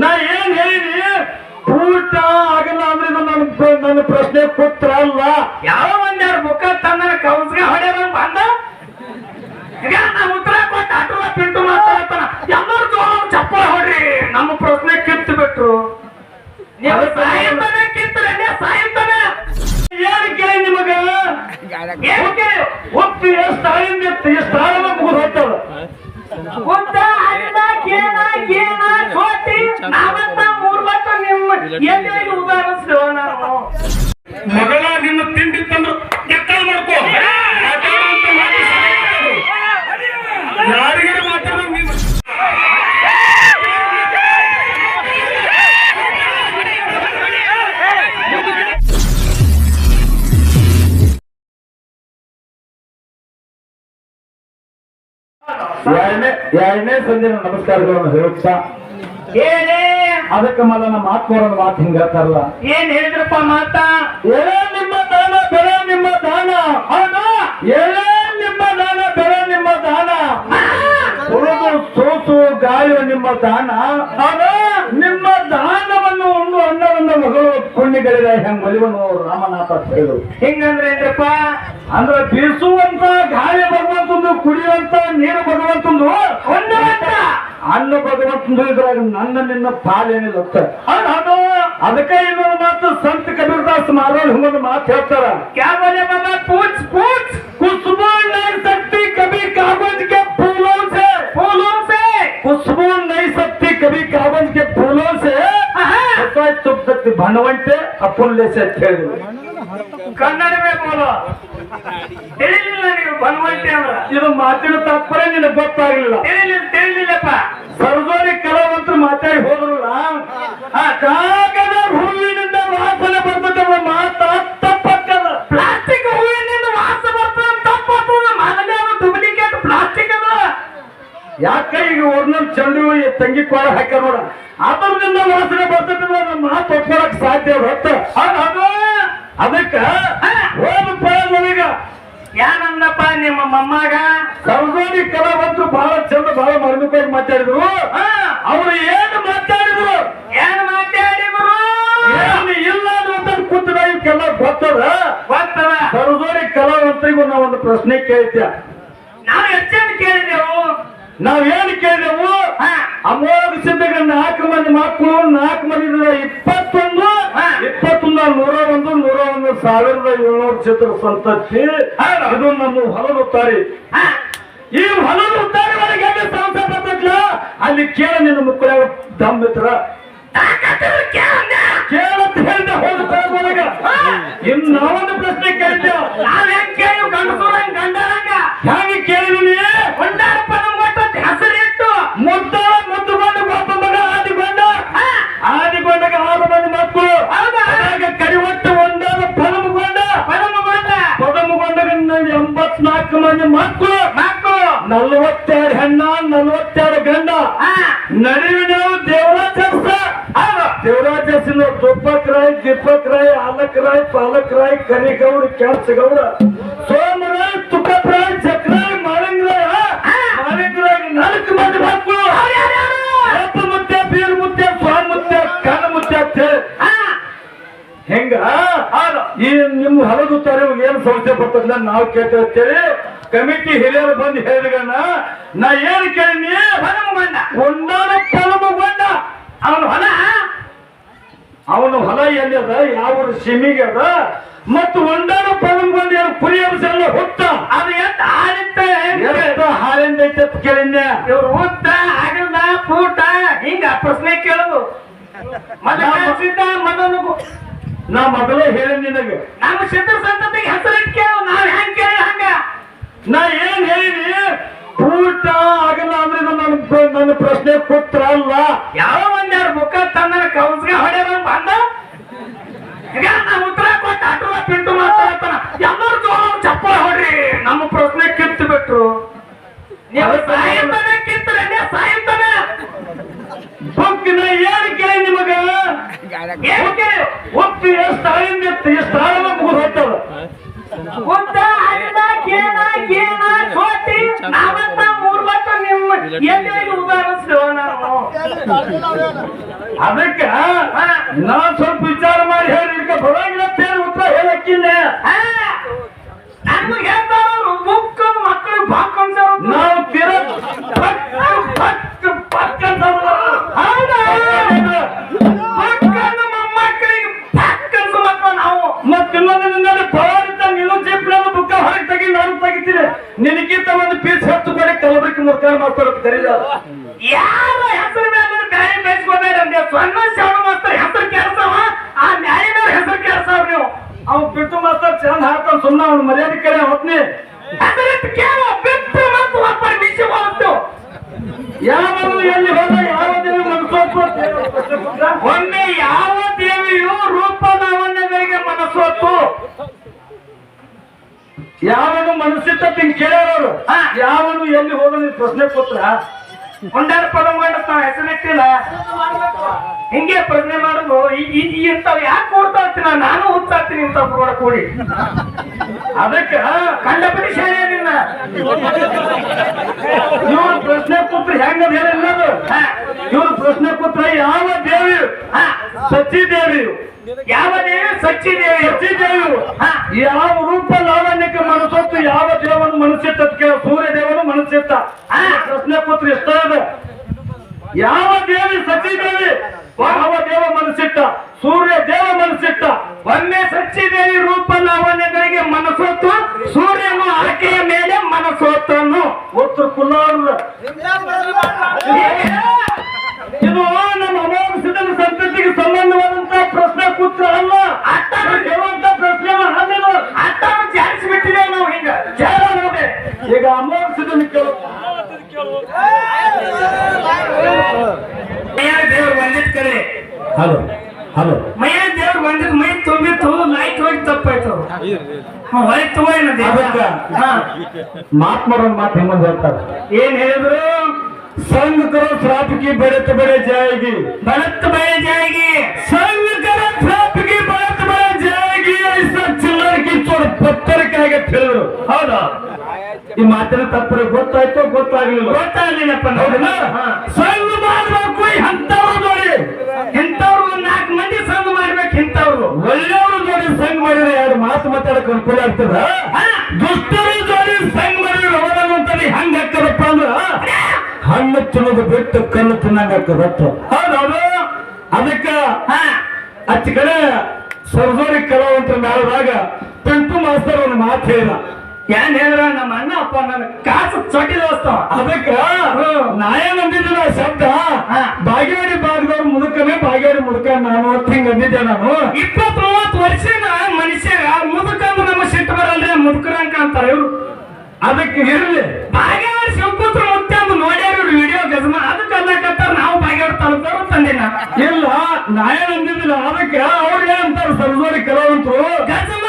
ನಾ ಏನ್ ಹೇಳಿ ಊಟ ಆಗಲ್ಲ ಅಂದ್ರೆ ಇದು ನನ್ನ ನನ್ನ ಪ್ರಶ್ನೆ ಪುತ್ರ ಅಲ್ಲ ಯಾವ ಒಂದ್ಯಾರು ಮುಖ ತನ್ನ ಕೌಸ್ಗೆ ಹೊಡೆದ ಬಂದ? ಈಗ ನಾ ಉತ್ತರ ಕೊಟ್ಟು ಅಟುವ ಪಿಂಟು ಮಾತಾಡ್ತಾನ. ಎಲ್ಲರೂ ಜೋರ ಚಪ್ಪಳ ಹೊಡ್ರಿ. ನಮ್ಮ ಪ್ರಶ್ನೆ ಕಿತ್ತು ಬಿಟ್ರು. ನೀವು ಸಾಯ್ತಾನೆ ಕಿತ್ತರೆ ಸಾಯ್ತಾನೆ. ಏನ್ ಕೇಳಿ ನಿಮಗ? ಏನ್ ಕೇಳಿ? ಒಪ್ಪಿ ಎಷ್ಟು ಎಷ್ಟು ಮುಗಿದು ಹೋಗ್ತದ ಮಗಳ ನಿನ್ನ ತಿಂಡಿ ತಂದು ಎಕ್ಕಳ ಮಾಡ್ಕೋ. ಯಾರಿಗಾರ ಮಾತಾಡೋ ನೀನು ಎರಡನೇ ಎರಡನೇ ಸಂಜೆ ನಮಸ್ಕಾರಗಳನ್ನು ಹೇಳುತ್ತಾ ಏನೇ ಅದಕ್ಕೆ ಮಲ್ಲ ನಮ್ಮ ಆತ್ಮವರನ್ನ ಮಾತು ಹಿಂಗ ಹೇಳ್ತಾರಲ್ಲ. ಏನ್ ಹೇಳಿದ್ರಪ್ಪ ಮಾತಾ? ಏನೇ ನಿಮ್ಮ ದಾನ ಬೆಳೆ ನಿಮ್ಮ ದಾನ. ಹೌದಾ? ಎಳೆ ನಿಮ್ಮ ದಾನ ಬೆಳೆ ನಿಮ್ಮ ದಾನ. ಉಳಿದು ಸೋಸು ಗಾಯ ನಿಮ್ಮ ದಾನ. ಹೌದಾ ನಿಮ್ಮ ದಾನವನ್ನು ಒಂದು ಅನ್ನವನ್ನು ಮಗಳು ಪುಣ್ಯಗಳಿದ ಹೆಂಗ್ ಒಲಿವನು ರಾಮನಾಥ ಹೇಳಿದ್ರು. ಹಿಂಗಂದ್ರೆ ಏನ್ರಪ್ಪ ಅಂದ್ರೆ ಬೀಸುವಂತ ಗಾಳಿ ಭಗವಂತಂದು ಕುಡಿಯುವಂತ ನೀರು ಭಗವಂತಂದು ಹೊಂದುವಂತ ಅಣ್ಣ ಭಗವಂತನ ನನ್ನ ನಿನ್ನ ಪಾಲೇನಿಲ್ಲ ಅಣ್ಣ ಅದಕ್ಕೆ ಇನ್ನೊಂದು ಮಾತು ಸಂತ ಕಬೀರ್ದಾಸ್ ಮಾರೋಣ ಒಂದು ಮಾತು ಹೇಳ್ತಾರ ಕ್ಯಾವಲೆ ಬಾಬಾ ಪೂಜ್ ನೈ ಸಕ್ತಿ ಕಬಿ ಕಾಗಜ್ ಕೆ ಫೂಲೋ ಸೆ ನೈ ಸಕ್ತಿ ಕಬಿ ಕಾಗಜ್ ಕೆ ಫೂಲೋ ಸೆ ತುಪ್ಪ ಕನ್ನಡವೇ ಬೋಲೋ ತಿಳಿಲಿಲ್ಲ ನೀವು ಬಲವಂತೆ ಅಂದ್ರ ಇದು ಮಾತಿನ ತಾತ್ಪರ್ಯ ನಿನಗೆ ಗೊತ್ತಾಗ್ಲಿಲ್ಲ. ತಿಳಿಲಿಲ್ಲ ತಿಳಿಲಿಲ್ಲಪ್ಪ. ಸರ್ವರಿ ಕಲಾವಂತರು ಮಾತಾಡಿ ಹೋದ್ರಲ್ಲ? ಆ ಕಾಗದ ಹೂವಿನಿಂದ ವಾಸನೆ ಬರ್ತದೆ ಮಾತಾ ತಪ್ಪಕ್ಕದ ಪ್ಲಾಸ್ಟಿಕ್ ಹೂವಿನಿಂದ ವಾಸ ಬರ್ತದೆ ಅದು ಡೂಪ್ಲಿಕೇಟ್ ಪ್ಲಾಸ್ಟಿಕ್ ಅದ. ಯಾಕ ಈಗ ಒರ್ನಲ್ ಈ ತಂಗಿ ಕೋಳ ಹಾಕ್ಯಾರ ನೋಡ? ಅದರಿಂದ ವಾಸನೆ ಬರ್ತದೆ ನಮ್ಮ ಮಾತು ಒಪ್ಕೊಳಕ್ ಸಾಧ್ಯ ಹೊತ್ತ ಅದು ಅದಕ್ಕ ಹೋದ ಪಳಗ ಯಾನಂದಪ್ಪ ನಿಮ್ಮ ಮೊಮ್ಮಗ? ಕಲಾ ಬಂತು ಬಹಳ ಚಂದ ಬಹಳ ಮರ್ಮಿಕವಾಗಿ ಮಾತಾಡಿದ್ರು. ಅವ್ರು ಏನು ಮಾತಾಡಿದ್ರು? ಏನ್ ಮಾತಾಡಿದ್ರು? ಏನು ಇಲ್ಲ ಅಂತ ಕೂತದ ಇವಕ್ಕೆಲ್ಲ ಗೊತ್ತದ. ಗೊತ್ತದ ಕಲಾವಂತರಿಗೂ ನಾವು ಒಂದು ಪ್ರಶ್ನೆ ಕೇಳ್ತೀಯ. ನಾವು ಹೆಚ್ಚೇನು ಕೇಳಿದೆವು? ನಾವ್ ಏನ್ ಕೇಳಿದೆವು? ಹಾ, ಅಮೋಘ ಸಿದ್ಧಗ ನಾಲ್ಕು ಮಂದಿ ಮಕ್ಕಳು ನಾಲ್ಕು ಮಂದಿ. ಇಪ್ಪತ್ತೊಂದು. ಇಪ್ಪತ್ತೊಂದು ನೂರ ಒಂದು ನೂರ ಒಂದು ಸಾವಿರದ ಏಳ್ನೂರು ಚಿತ್ರ ಸಂತತಿ. ಅದು ನಮ್ಮ ಹೊಲದ ಹಾ, ಈ ಹೊಲದ ಉತ್ತಾರಿ ಒಳಗೆ ಸಂಸಾರ ಬರ್ತೈತ್ಲ? ಅಲ್ಲಿ ಕೇಳ ನಿನ್ನ ಮುಕ್ಕಳ ದಂಬಿತ್ರ ಕೇಳ್ದೆ. ಕೇಳಂತ ಹೇಳಿದ ಹೋದ ಒಳಗ. ಒಂದು ನಾವೊಂದು ಪ್ರಶ್ನೆ ಕೇಳಿದ್ದೆ ನಾವ್ ಹೆಂಗ್ ಕೇಳಿ ಗಂಡಸೂರಂಗ್ ಗಂಡರಂಗ? ಹ್ಯಾಂಗೆ ನಲ್ವತ್ತೆರಡು ಗಂಡ ಹಾ, ನಡುವಿನವು ದೇವರಾಜ ಹೌದು ದೇವರಾಜ ತುಪ್ಪಕ್ ರಾಯ್ ಆಲಕ್ ರಾಯ್ ಪಾಲಕ್ ರಾಯ್ ಕರಿಗೌಡ ಕೆಲ್ಸಗೌಡ ಸೋಮರಾಯ್ ತುಕಪ್ ರಾಯ್ ಚಕ್ರಾಯ್ ಹಾ? ಮಾಳಿಂಗರಾಯ್ ನಾಲ್ಕು ಮಂದಿ ಮಕ್ಕಳು? ಅಪ್ಪ ಮುತ್ಯ ಬೀರ್ ಮುತ್ಯ ಸ್ವಾಮಿ ಮುತ್ಯ ಕಣ್ಣ ಮುತ್ಯ ಅಂತ ಹೆಂಗ? ಈ ನಿಮ್ಮ ಹಲದು ತಾರೆ ಏನ್ ಸಮಸ್ಯೆ ಬರ್ತದ ನಾವು ಕೇಳ್ತೇವೆ ಕಮಿಟಿ ಹಿರಿಯರು ಬಂದು ಹೇಳಿದಣ್ಣ ನಾ ಏನ್ ಬಂದ ಒಂದಾನ ಪಲಮಗೊಂಡ ಅವನ ಹೊಲ? ಅವನ ಹೊಲ ಎಲ್ಲಿ ಅದ ಯಾವ ಸಿಮಿಗೆ ಅದ. ಮತ್ತು ಒಂದಾನ ಪಲಮಗೊಂಡ ಏನು ಕುರಿ ಅಂಶ ಹುಟ್ಟ. ಅದು ಎಂತ ಹಾಲಿಂತ ಹಾಲಿಂದ ಕೇಳಿದ್ನೆ. ಇವ್ರು ಹುತ್ತ ಅಗಲ ಪೂಟ ಹಿಂಗ ಪ್ರಶ್ನೆ ಕೇಳುದು. ನಾ ಮೊದಲೇ ಹೇಳಿ ನಿನಗೆ. ನಮ್ಮ ಸಿದ್ಧ ಸಂತತಿಗೆ ಹೆಸರಿಟ್ಟು ಕೇಳು ನಾವ್ ಹೆಂಗ್ ಕೇಳಿ? ನಾ ಏನ್ ಹೇಳಿ ಊಟ ಆಗಲ್ಲ ಅಂದ್ರೆ ನನ್ನ ಪ್ರಶ್ನೆ ಪುತ್ರ ಅಲ್ಲ ಯಾವ ಒಂದ್ಯಾರು ಮುಖ ತನ್ನ ಕೌಸ್ಗೆ ಹೊಡೆದ ಬಂದ? ಈಗ ನಾ ಉತ್ತರ ಕೊಟ್ಟು ಅಟುವ ಪಿಂಟು ಮಾತಾಡ್ತಾನ ಎಲ್ಲರೂ ಜೋರ ಚಪ್ಪಳ ಹೊಡ್ರಿ ನಮ್ಮ ಪ್ರಶ್ನೆ ಕಿತ್ತು ಬಿಟ್ರು ನೀವು ಸಾಯ್ತಾನೆ ಕಿತ್ತರೆ ಸಾಯ್ತಾನೆ ಬುಕ್ಕಿನ ಏನು ಕೇಳಿ ನಿಮಗ ಏನ್ ಕೇಳಿ ಒಪ್ಪಿ ಎಷ್ಟು ಆಳಿಂದ ಎಷ್ಟು ಆಳ ಮುಗಿದು ಹೋಗ್ತದ ಉದ್ದ ಅಡ್ಡ ಕೇನ ಕೇನ ಸೋತಿ ನಾವಂತ ಮೂರ್ ಲಕ್ಷ ನಿಮ್ಮ ಎಲ್ಲಿ ಉದಾಹರಿಸ್ತೇವ ನಾನು ಅದಕ್ಕ. ನಾ ಸ್ವಲ್ಪ ವಿಚಾರ ಮಾಡಿ ಹೇಳಿ ಇದಕ್ಕೆ ಬರೋಂಗಿಲ್ಲ ತೇರು ಉತ್ತರ ಹೇಳಕ್ಕಿಲ್ಲ ಆ, ನನ್ಗೆ ಹೇಳ್ತಾರ ಬುಕ್ ಮಕ್ಕಳು ಬಾಕ್ ಅನ್ಸೋರು ನಾವು ತೀರ ಪಕ್ ಪಕ್ಕ ಪಕ್ ಅಂತಂದ್ರು. ಹೌದಾ? ಪಕ್ ಅಂದು ಮೊಮ್ಮಕ್ಕಳಿಗೆ ಪಕ್ ಅನ್ಸೋ ಮಕ್ಳು ನಾವು ಮತ್ತೆ ಇನ್ನೊಂದಿನಲ್ಲಿ ಪವಾರಿತ ನೀನು ಜೀಪ್ನ ಬುಕ್ಕ ಹೊರಗೆ ತೆಗಿ ನಾನು ತೆಗಿತೀನಿ ನಿನಗಿಂತ ಒಂದು ಪೀಸ್ ಹತ್ತು ಬೇರೆ ಕಲಬರಿಕೆ ಮುರ್ಕಾರ ಮಾಡ್ತಾರ ಕರೀಲ ಸೊನ್ನ ಶ್ರವಣ ಮಾಸ್ತರ್ ಹೆಸರು ಕೆಲ್ಸವ ಆ ನ್ಯಾಯದವ್ರ ಹೆಸರು ಕೇಳ್ತಾವ ನೀವು. ಅವ್ನು ಬಿಟ್ಟು ಮಾಸ್ತರ್ ಚಂದ ಹಾಕ್ತಾನ ಸುಮ್ಮನೆ ಅವ್ನು ಮರ್ಯಾದೆ ಕರೆ ಹೊತ್ನಿ. ಕೇಳುವ ಬಿಟ್ಟು ಮತ್ತು ಒಬ್ಬರು ಹೋಗ್ತು. ಯಾವನು ಎಲ್ಲಿ ಹೋದ ಯಾವ ದೇವಿ ಮನಸ್ಸೋತು ಒಮ್ಮೆ ಯಾವ ದೇವಿಯು ರೂಪ ಲಾವಣ್ಯಗಳಿಗೆ ಮನಸ್ಸೊತ್ತು? ಯಾವನು ಮನಸ್ಸಿತ್ತ ತಿಂಗ್ ಕೇಳೋರು. ಯಾವನು ಎಲ್ಲಿ ಹೋದ ನೀನ್ ಪ್ರಶ್ನೆ ಪುತ್ರ ಒಂದಾರು ಪದ ನಾವ್ ಹೆಸರಿಟ್ಟಿಲ್ಲ ಹಿಂಗೆ ಪ್ರಜ್ಞೆ ಮಾಡುದು ಇಂಥವ್ ಯಾಕೆ ಕೊಡ್ತಾ ಇರ್ತೀನ? ನಾನು ಹುಚ್ಚಾಗ್ತೀನಿ ಇಂಥ ಕೂಡ ಕೂಡಿ. ಅದಕ್ಕ ಕಂಡ ಶಾಲೆ ನಿನ್ನ. ಇವ್ರ ಪ್ರಶ್ನೆ ಪುತ್ರ ಹೆಂಗ ಬೇರೆ. ಇವ್ರ ಪ್ರಶ್ನೆ ಪುತ್ರ ಯಾವ ದೇವಿ. ಸಚಿ ದೇವಿ ಯಾವ ದೇವಿ ಸಚ್ಚಿ ದೇವಿ ಸಚಿ ದೇವಿ ಹಾ. ಯಾವ ರೂಪ ಲಾವಣ್ಯಕ್ಕೆ ಮನಸ್ಸೊತ್ತು ಯಾವ ದೇವನು ಮನಸ್ಸಿತ್ತ ಕೇಳ. ಸೂರ್ಯ ದೇವನು ಮನಸ್ಸಿತ್ತ ಹಾ. ಪ್ರಶ್ನೆ ಪುತ್ರ ಇಷ್ಟ ಯಾವ ದೇವಿ ಸಚಿ ದೇವಿ ಯಾವ ದೇವ ಮನಸ್ಸಿಟ್ಟ? ಈಗ ಅಮೋಘ ಸಿದ್ಧನ ಕೇಳು ಮೈಯ ದೇವ್ರು ಬಂದಿದ್ ಕರೆ ಹಲೋ ಹಲೋ ಮೈಯ ದೇವ್ರು ಬಂದಿದ್ ಮೈ ತುಂಬಿತ್ತು ಲೈಟ್ ಹೋಗಿ ತಪ್ಪಾಯ್ತು ಹ್ಮ್, ಹೊರಗೆ ತಗೋಯ್ನ ಅದಕ್ಕ? ಹಾ ಮಾತ್ಮರ ಮಾತು ಹೆಂಗ್ ಹೇಳ್ತಾರೆ ಏನ್ ಹೇಳಿದ್ರು संग करो श्राप की बढ़त बढ़ जाएगी ಬಲತ್ ಬಯ ಜಾಯಿಗೆ संग ಈ ಮಾತಿನ ತಪ್ಪರೆ ಗೊತ್ತಾಯ್ತು ಗೊತ್ತಾಗ್ಲಿಲ್ಲ. ಗೊತ್ತಾಗ್ಲಿಲ್ಲಪ್ಪ. ಸಂಘ ಮಾಡ್ಬೇಕು ಇಂಥವ್ರು ನೋಡಿ. ಇಂಥವ್ರು ಒಂದ್ ನಾಲ್ಕು ಮಂದಿ ಸಂಘ ಮಾಡ್ಬೇಕು ಇಂಥವ್ರು. ಒಳ್ಳೆಯವರು ಜೋಡಿ ಸಂಘ ಮಾಡಿದ್ರೆ ಎರಡು ಮಾತು ಮಾತಾಡಕ್ ಅನುಕೂಲ ಆಗ್ತದ. ದುಷ್ಟರು ಜೋಡಿ ಸಂಘ ಮಾಡಿದ್ರೆ ಹೋದಂತಾನೆ ಹಂಗ ಹಾಕದಪ್ಪ ಅಂದ್ರ? ಹಣ್ಣು ತಿನ್ನೋದು ಬಿಟ್ಟು ಕಣ್ಣು ತಿನ್ನಂಗ ಹಾಕದತ್ತ ಹೌದೌದು. ಅದಕ್ಕ ಹಾ. ಅಚ್ಚ ಕಡೆ ಸರ್ಜೋರಿ ಕಲಾವಂತರ ಮೇಳದಾಗ ಪಿಂಟು ಮಾಸ್ತರ್ ಒಂದು ಮಾತು ಹೇಳಿದ ಏನ್ ಹೇಳಿದ್ರ ನಮ್ಮ ಅಣ್ಣ ಅಪ್ಪ ನನ್ನ ಕಾಸು ಚೊಟ್ಟಿ ದೋಸ್ತ ಅದಕ್ಕ ನಾ ನಂಬಿದ್ದಿಲ್ಲ ಶಬ್ದ. ಹಾ. ಬಾಗೇವಾಡಿ ಭಾಗದವ್ರು ಮುದುಕನೇ ಬಾಗೇವಾಡಿ ಮುದುಕ ನಾನು ಅಂತ ಹಿಂಗ ಅಂದಿದ್ದೆ ನಾನು. ಇಪ್ಪತ್ ಮೂವತ್ತು ವರ್ಷದ ಮನುಷ್ಯ ಮುದುಕಂದು ನಮ್ಮ ಸಿಟ್ಟು ಬರಲ್ರಿ ಮುದುಕರಂಕ ಅಂತಾರ ಇವ್ರು. ಅದಕ್ಕೆ ಇರ್ಲಿ. ಭಾಗ್ಯವಾಡ ಶಿವಪುತ್ರ ಮುತ್ತೆ ಅಂದು ನೋಡ್ಯಾರ ಇವ್ರು ವಿಡಿಯೋ ಗಜಮ ಅದಕ್ಕೆ ಅನ್ನಕತ್ತಾರ ನಾವು ಭಾಗ್ಯವಾಡ ತಲುಪ್ತಾರ ತಂದಿನ ಇಲ್ಲ ನಾಯೇ ನಂಬಿದ್ದಿಲ್ಲ ಅದಕ್ಕೆ ಅವ್ರು ಏನಂತಾರ ಸರ್ಜೋರಿ ಕೆಲವಂತರು. ಗಜಮ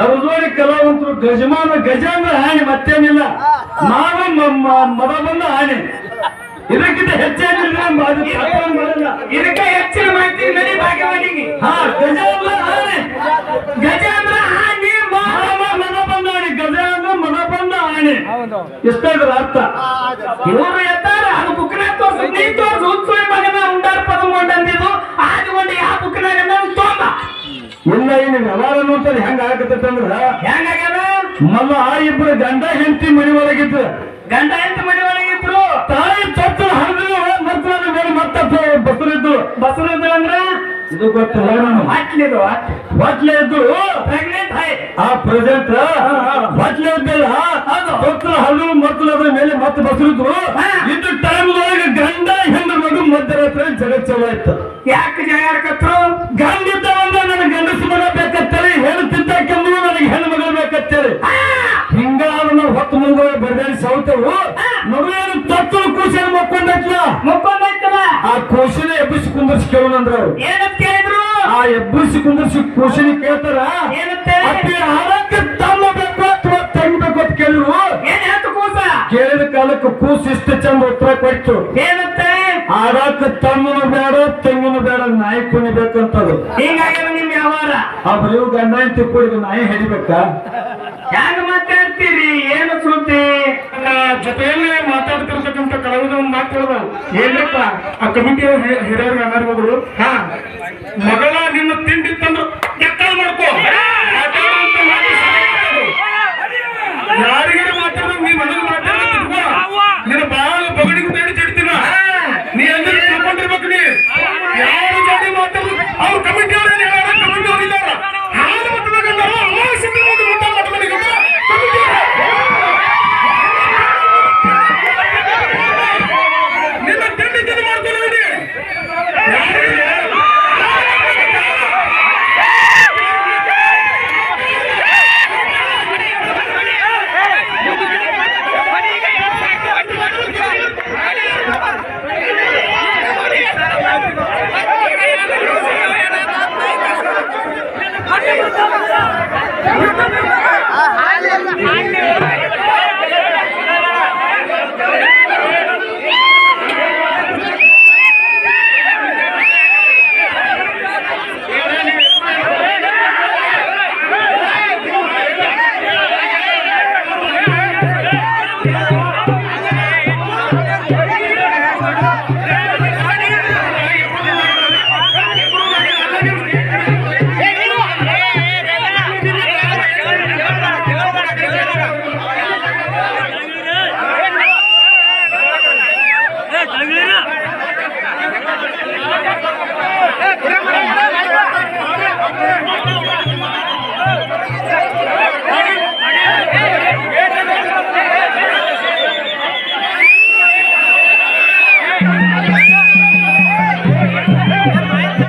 ಸರ್ಜೋರಿ ಕಲಾವಂತರು ಗಜಮಾನ ಗಜ ಅಂದ್ರೆ ಹಾನಿ ಮತ್ತೇನಿಲ್ಲ. ನಾವು ಮ- ಮ- ಮದ ಬಂದ ಹಾನಿ ಇದಕ್ಕಿಂತ ಹೆಚ್ಚೇನಿಲ್ಲ ಮಾಡಲ್ಲ. ಇದಕ್ಕೆ ಹೆಚ್ಚಿನ ಮಾಹಿತಿ ನಡಿ ಭಾಗ್ಯವಾಡಿಗೆ ಹಾ ಗಜ ಅಂದ್ರೆ ಹಾನಿ ಗಜ ಅಂದ್ರ ಹಾನಿ ಮಾವ ಮದ ಬಂದ ಹಾನಿ ಗಜ ಅಂದ್ರೆ ಮದ ಬಂದ ಹಾನಿ ಇಷ್ಟ ಅರ್ಥ? ಇವರು ಎತ್ತಾರ ಅದು ಬುಕ್ನಾಗ ತೋರ್ಸು ನೀ ತೋರ್ಸು ನೋಡ್ತಾರೆ ಹೆಂಗ ಆಗತ್ತಂದ್ರ ಹೆಂಗಾಗ್ಯದ ಮಲ್ಲ ಆ ಇಬ್ರು ಗಂಡ ಹೆಂಡತಿ ಮನೆ ಒಳಗಿದ್ರು. ಗಂಡ ಹೆಂಡತಿ ಮನಿ ಒಳಗಿದ್ರು? ತಾಯಿ ಚತ್ತು ಹರಿದ್ರು ಮರ್ತದ ಮೇಲೆ ಮತ್ತೆ ಬಸರಿದ್ದು ಬಸರು ಅಂದ್ರ ಇದು ಗೊತ್ತಿಲ್ಲ ನಾನು ಹಾಟ್ಲಿದು ಹಾಟ್ ಹೊಟ್ಲೆ. ಇದ್ದು ಪ್ರೆಗ್ನೆಂಟ್ ಹೈ. ಆ ಪ್ರೆಸೆಂಟ್ ಹೊಟ್ಲೆ ಇದ್ದಿಲ್ಲ. ಚೊಚ್ಚಲ ಹಲ್ಲು ಮತ್ತು ಅದ್ರ ಮೇಲೆ ಮತ್ತೆ ಬಸರಿದ್ರು. ಇದು ಟೈಮ್ ಒಳಗೆ ಗಂಡ ಹೆಂಡ ಮಗು ಮಧ್ಯರಾತ್ರಿ ಜಗತ್ ಚಲೋ ಆಯ್ತು ಮುಕ್ಕೊಂದೈತಲ್ಲ ಆ ಕೂಸಿನ ಎಬ್ಬಿಸಿ ಕುಂದರ್ಸಿ ಕೇಳೋಣಂದ್ರ ಅವ್ರು ಏನಂತ ಕೇಳಿದ್ರು? ಆ ಎಬ್ಬಿಸಿ ಕುಂದರ್ಸಿ ಕೂಸಿನ ಕೇಳ್ತಾರ? ಏನಂತೆ ಅಪ್ಪಿ ಹಾಡಕ್ಕೆ ತಮ್ಮ ಬೇಕು ಅಥವಾ ತಂಗ್ಬೇಕು ಅಂತ ಕೇಳಿದ್ರು. ಏನ್ ಹೇಳ್ತು ಕೂಸ? ಕೇಳಿದ ಕಾಲಕ್ಕೆ ಕೂಸು ಇಷ್ಟು ಚಂದ ಉತ್ತರ ಕೊಟ್ಟು ಏನಂತೆ ಆಡಾಕ ತಮ್ಮನು ಬೇಡ ತಂಗಿನೂ ಬೇಡ ನಾಯಿ ಕುಣಿಬೇಕಂತದು ಹಿಂಗಾಗ್ಯಾರ ನಿಮ್ ವ್ಯವಹಾರ? ಆ ಬರೀ ಗಂಡ ಹೆಂಡತಿ ಕೂಡಿದ ನಾಯಿ ಹಿಡಿಬೇಕಾ? ಹೆಂಗ ಮಾತಾಡ್ತೀರಿ? ಏನು ಸುದ್ದಿ ಜೊತೆ ಏನ್ರಪ್ಪ ಆ ಕಮಿಟಿ ಹಿರಿಯರು ಅನಾರ್ಬೋದು ಹಾ ಮಗಳ